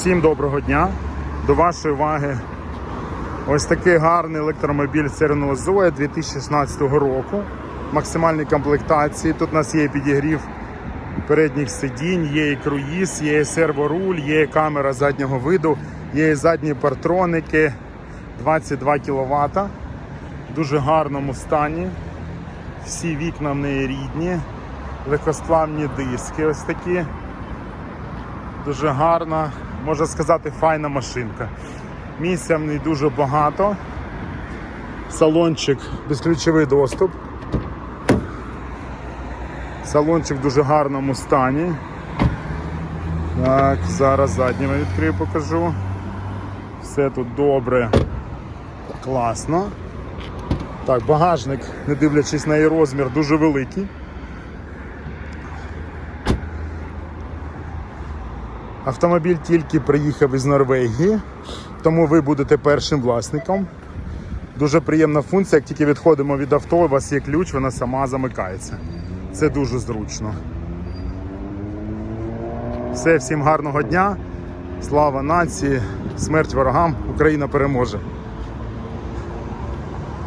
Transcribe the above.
Всім доброго дня. До вашої уваги ось такий гарний електромобіль Серного Зоя 2016 року. Максимальні комплектації. Тут у нас є підігрів передніх сидінь, є і круїз, є і серворуль, є і камера заднього виду, є і задні партроники 22 кВт. В дуже гарному стані. Всі вікна в неї рідні, легкосплавні диски ось такі. Дуже гарна, можна сказати, файна машинка. Місця в ній дуже багато. Салончик, безключовий доступ. Салончик в дуже гарному стані. Так, зараз заднє відкрию, покажу. Все тут добре, класно. Так, багажник, не дивлячись на її розмір, дуже великий. Автомобіль тільки приїхав із Норвегії, тому ви будете першим власником. Дуже приємна функція, як тільки відходимо від авто, у вас є ключ, вона сама замикається. Це дуже зручно. Все, всім гарного дня. Слава нації, смерть ворогам, Україна переможе.